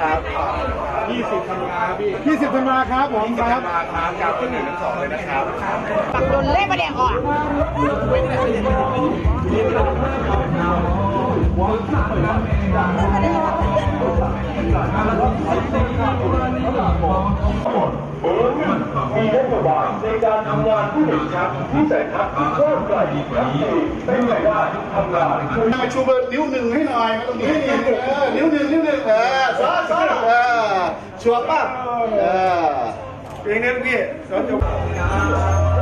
ครับ20ธันวาพี่20ธันวาครับผมครับมาครับจากที่หนึ่งถึงสองเลยนะครับปักโดนเล่ประเดี๋ยวอะ มีนโยบายในการทำงานผู้เห็นชัดวิสัยทัศน์กว้างไกลชัดเจนเป็นไปได้ทำงานมาชูเบอร์นิ้วหนึ่งให้หน่อยตรงนี้นิ้วหนึ่งนิ้วหนึ่งเออซ้อซ้อเออชัวร์ป่ะเออเพลงนี้พี่ซ้อนจบ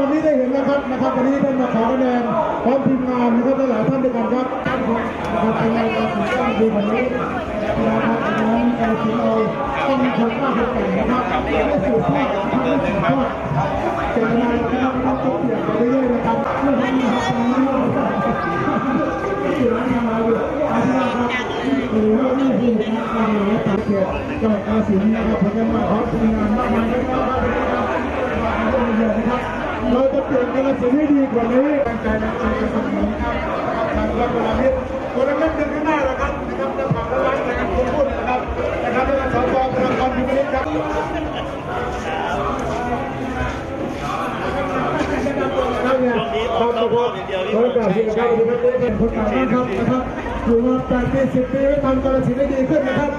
วันนี้ได้เห็นนะครับนะครับวันนี้ท่านมาขอคะแนนพร้อมทีมงานนะครับหลายท่านด้วยกันครับท่านนะครับเป็นไงการสุดยอดดีวันนี้นะครับน้องการสินเอาต้องมีคนกล้าคนแก่นะครับได้สืบทอดทำให้สืบทอดเจตนานะครับต้องเปลี่ยนไปเรื่อยๆนะครับเรื่องนี้นะครับตรงนี้ที่ร้านมาอยู่อาชีพครับหรือว่านี่คือการเงินสังเกตจังหวัดกาฬสินธุ์นะครับผมจะมาขอทีมงานมากมายนะครับนะครับ เราจะเปลี่ยนกาฬสินธุ์ให้ดีกว่านี้ตั้งใจในการจสนับสนุนครับทางรัฐบาลนี้คนละเล็กเดินข้างหน้าแล้วครับนะครับจะฝากร้านในการพูดนะครับนะครับในการสอนกองพลังความพิมพ์ครับครับเนี่ยครับผมขอกราบที่นะครับที่ครับเป็นคนต่างบ้านครับนะครับอยู่มาแปดปีสิบปีทำกาลสินธุ์ได้ดีขึ้นนะครับ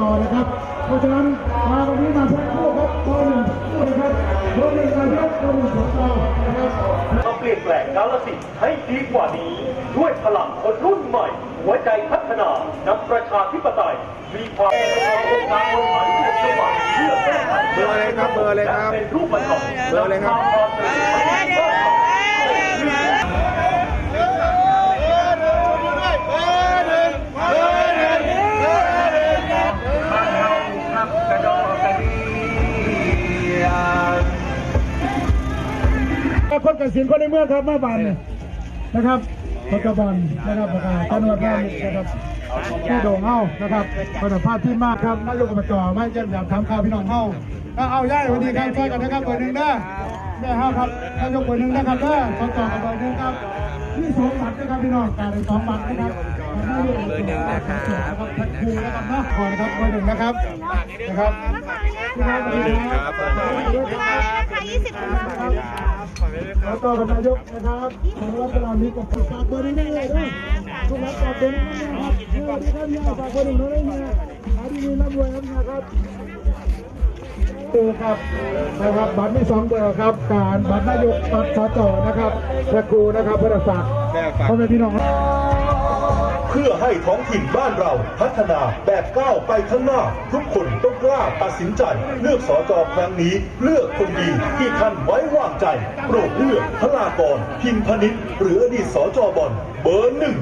ต่อนะครับ เพราะฉะนั้นมาวันนี้มาสักค รู่ครับข้อหนึ่งคู่นะครับข้อหนึ่งนายกข้อหนึ่งสองต่อนะครับมาเปลี่ยนแปลงกาลสินธุ์ให้ดีกว่านี้ ด้วยพลังคนรุ่นใหม่ หัวใจพัฒนานำประชาธิปไตยมีความเป็นการบริหารที่สมัยเพื่อแก้ไขเบอร์อะไรครับเบอร์อะไรครับเป็นรูปธรรมเบอร์อะไรครับ คนกสินคนในเมืองครับมาบันนะครับคนกระบอลนะครับประกาศจังหวัดน่านนะครับที่โด่งเฮานะครับคุณภาพที่มากครับมาลูกมาจ่อไม่เยี่ยมอยากถามข่าวพี่น้องเฮาก็เอาย่ายวันนี้ครับช่วยกันนะครับเบอร์หนึ่งนะแม่เฮาครับนายกเบอร์หนึ่งนะครับเด้อขอต่อกับเบอร์หนึ่งครับนี่สองบัตรนะครับพี่น้องการเลยสองบัตรนะครับเบอร์หนึ่งนะครับทักคูนะครับนะขอนะครับเบอร์หนึ่งนะครับนะครับพี่น้องสวัสดีครับนะคะ20ธันวาค มขอต่อกับนายกนะครับของรัฐบาลนี้กับฝากเบอร์หนึ่งได้เลยนะทุกรับฝากเบอร์หนึ่งนะครับสวัสดีครับเนี่ยฝากเบอร์หนึ่งน้องได้เนี่ยหาดีร่ำรวยครับนะครับเบอร์ครับนะครับบัตรมีสองเบอร์ครับการบัตรนายกบัตรสจนะครับพระครูนะครับพระศักดิ์พ่อแม่พี่น้อง พื่อให้ท้องถิ่นบ้านเราพัฒนาแบบก้าวไปข้างหน้า ทุกคนต้องกล้าตัดสินใจ เลือกสอจอครั้งนี้ เลือกคนดีที่ท่านไว้วางใจ โปรดเลือกพลากรพิมพนิษหรืออดีตสอจอบอลเบอร์หนึ่ง